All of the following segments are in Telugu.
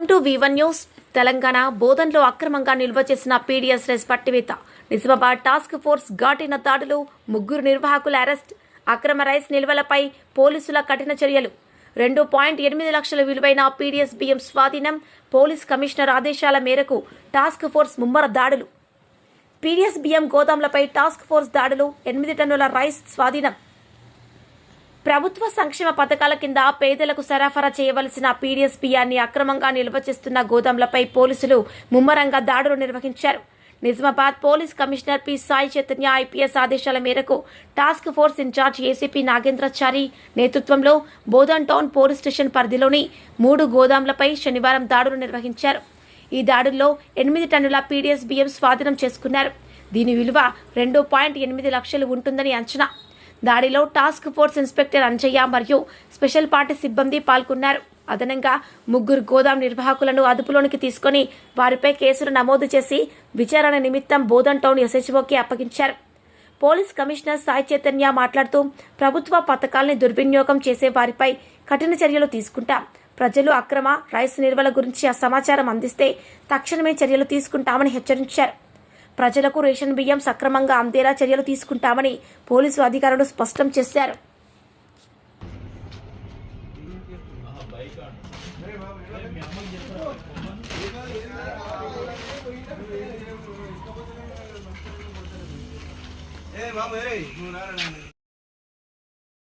టు వివన్ న్యూస్ తెలంగాణ బోధన్లో అక్రమంగా నిల్వ చేసిన పీడీఎస్ రైస్ పట్టివేత. నిజామాబాద్ టాస్క్ ఫోర్స్ ఘాటిన దాడులు ముగ్గురు నిర్వాహకుల అరెస్ట్ అక్రమ రైస్ నిల్వలపై పోలీసుల కఠిన చర్యలు. రెండు పాయింట్ ఎనిమిది లక్షల విలువైన పీడీఎస్ బియ్యం స్వాధీనం పోలీస్ కమిషనర్ ఆదేశాల మేరకు టాస్క్ ఫోర్స్ ముమ్మర దాడులు. పీడీఎస్ బియ్యం గోదాంలపై టాస్క్ ఫోర్స్ దాడులు ఎనిమిది టన్నుల రైస్ స్వాధీనం. ప్రభుత్వ సంక్షేమ పథకాల కింద పేదలకు సరఫరా చేయవలసిన పీడీఎస్ బియ్యాన్ని అక్రమంగా నిల్వ చేస్తున్న గోదాంలపై పోలీసులు ముమ్మరంగా దాడులు నిర్వహించారు. Nizamabad police commissioner P. Sai Chaitanya IPS ఆదేశాల మేరకు task force incharge ACP Nagendrachari నేతృత్వంలో బోధన్ టౌన్ పోలీస్ స్టేషన్ పరిధిలోని మూడు గోదాంలపై శనివారం దాడులు నిర్వహించారు. ఈ దాడుల్లో ఎనిమిది టన్నుల పీడీఎస్ బియ్యం స్వాధీనం చేసుకున్నారు. దీని విలువ రెండు పాయింట్ ఎనిమిది లక్షలు ఉంటుందని అంచనా. దాడిలో టాస్క్ ఫోర్స్ ఇన్స్పెక్టర్ అంజయ్య మరియు స్పెషల్ పార్టీ సిబ్బంది పాల్గొన్నారు. అదనంగా ముగ్గురు గోదాం నిర్వాహకులను అదుపులోనికి తీసుకొని వారిపై కేసులు నమోదు చేసి విచారణ నిమిత్తం బోధన్ టౌన్ ఎస్హెచ్ఓకి అప్పగించారు. పోలీస్ కమిషనర్ సాయి చైతన్య మాట్లాడుతూ ప్రభుత్వ పథకాల్ని దుర్వినియోగం చేసే వారిపై కఠిన చర్యలు తీసుకుంటాం. ప్రజలు అక్రమ రైస్ నిల్వల గురించి ఆ సమాచారం అందిస్తే తక్షణమే చర్యలు తీసుకుంటామని హెచ్చరించారు. ప్రజలకు రేషన్ బియ్యం సక్రమంగా అందేలా చర్యలు తీసుకుంటామని పోలీసు అధికారులు స్పష్టం చేశారు.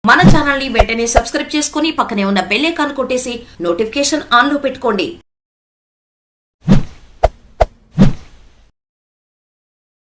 మన ఛానల్ని వెంటనే సబ్స్క్రైబ్ చేసుకుని పక్కనే ఉన్న బెల్ ఐకాన్ కొట్టేసి నోటిఫికేషన్ ఆన్లో పెట్టుకోండి.